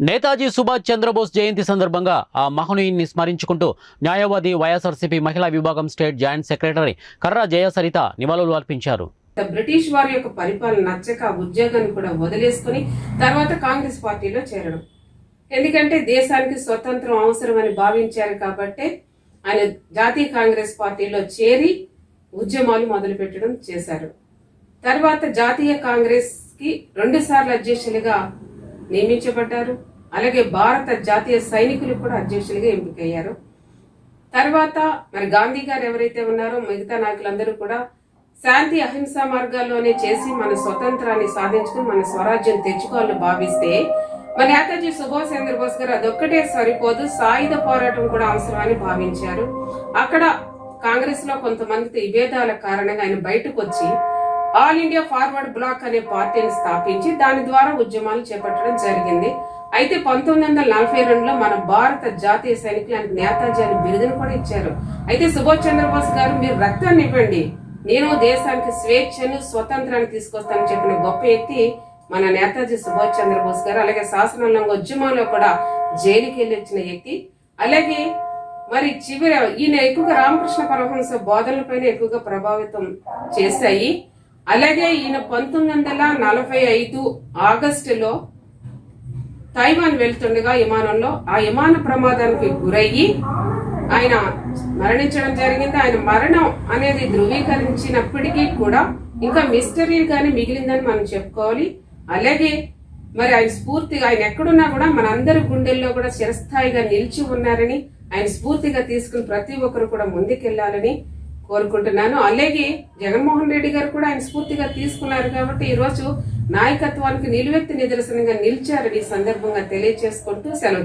నేతాజీ సుభాష్ చంద్రబోస్ జయంతి సందర్భంగా ఆ మహనీయుని స్మరించుకుంటూ న్యాయవాది వైఎస్ఆర్సీపీ మహిళా విభాగం state joint secretary Karra Jayasaritha నివాళులు అర్పించారు. బ్రిటిష్ వారి యొక్క పరిపాలన నచ్చక ఉద్యోగాన్ని కూడా వదిలేసుకుని తర్వాత కాంగ్రెస్ పార్టీలో చేరడం. ఎందుకంటే దేశానికి స్వతంత్రం అవసరమని భావించారు కాబట్టి ఆయన జాతీయ కాంగ్రెస్ పార్టీలో చేరి ఉద్యమాలు మొదలుపెట్టడం చేశారు. తర్వాత జాతీయ కాంగ్రెస్కి రెండు సార్లు అధ్యక్షులుగా నియమించబడ్డారు అలాగే భారత జాతీయ సైనికులు కూడా అధ్యక్షులుగా ఎంపికయ్యారు. తర్వాత మరి గాంధీ గారు ఎవరైతే ఉన్నారో మిగతా నాయకులందరూ కూడా శాంతి అహింసా మార్గాల్లోనే చేసి మన స్వతంత్రాన్ని సాధించుకుని మన స్వరాజ్యం తెచ్చుకోవాలని భావిస్తే మన నేతాజీ సుభాష్ చంద్రబోస్ గారు అదొక్కటే సరిపోదు సాయుధ పోరాటం కూడా అవసరమని భావించారు. అక్కడ కాంగ్రెస్లో కొంతమంది విభేదాల కారణంగా ఆయన బయటకు వచ్చి ఆల్ ఇండియా ఫార్వర్డ్ బ్లాక్ అనే పార్టీని స్థాపించి దాని ద్వారా ఉద్యమాలు చేపట్టడం జరిగింది. అయితే పంతొమ్మిది వందల నలభై రెండులో మన భారత జాతీయ సైనికులు నేతాజీ అని బిరుదును కూడా ఇచ్చారు. అయితే సుభాష్ చంద్రబోస్ గారు మీరు రక్తాన్ని ఇవ్వండి. నేను దేశానికి స్వేచ్ఛను స్వతంత్రాన్ని తీసుకొస్తానని చెప్పిన గొప్ప వ్యక్తి మన నేతాజీ సుభాష్ చంద్రబోస్ గారు. అలాగే శాసనంలో ఉద్యమంలో కూడా జైలుకి వెళ్ళి వచ్చిన వ్యక్తి. అలాగే మరి చివరి ఈయన ఎక్కువగా రామకృష్ణ పరమహంస బోధనలపైన ఎక్కువగా ప్రభావితం చేశాయి. అలాగే ఈయన పంతొమ్మిది వందల నలభై ఐదు ఆగస్టులో తైవాన్ వెళ్తుండగా విమానంలో ఆ విమాన ప్రమాదానికి గురయ్యి ఆయన మరణించడం జరిగింది. ఆయన మరణం అనేది ధృవీకరించినప్పటికీ కూడా ఇంకా మిస్టరీగానే మిగిలిందని మనం చెప్పుకోవాలి. అలాగే మరి ఆయన స్ఫూర్తిగా ఆయన ఎక్కడున్నా కూడా మనందరి గుండెల్లో కూడా చిరస్థాయిగా నిలిచి ఉన్నారని ఆయన స్ఫూర్తిగా తీసుకుని ప్రతి ఒక్కరు కూడా ముందుకెళ్ళాలని కోరుకుంటున్నాను. అలాగే జగన్మోహన్ రెడ్డి గారు కూడా ఆయన స్ఫూర్తిగా తీసుకున్నారు కాబట్టి ఈ రోజు నాయకత్వానికి నిలువెత్తి నిదర్శనంగా నిలిచారని సందర్భంగా తెలియజేసుకుంటూ సెలవు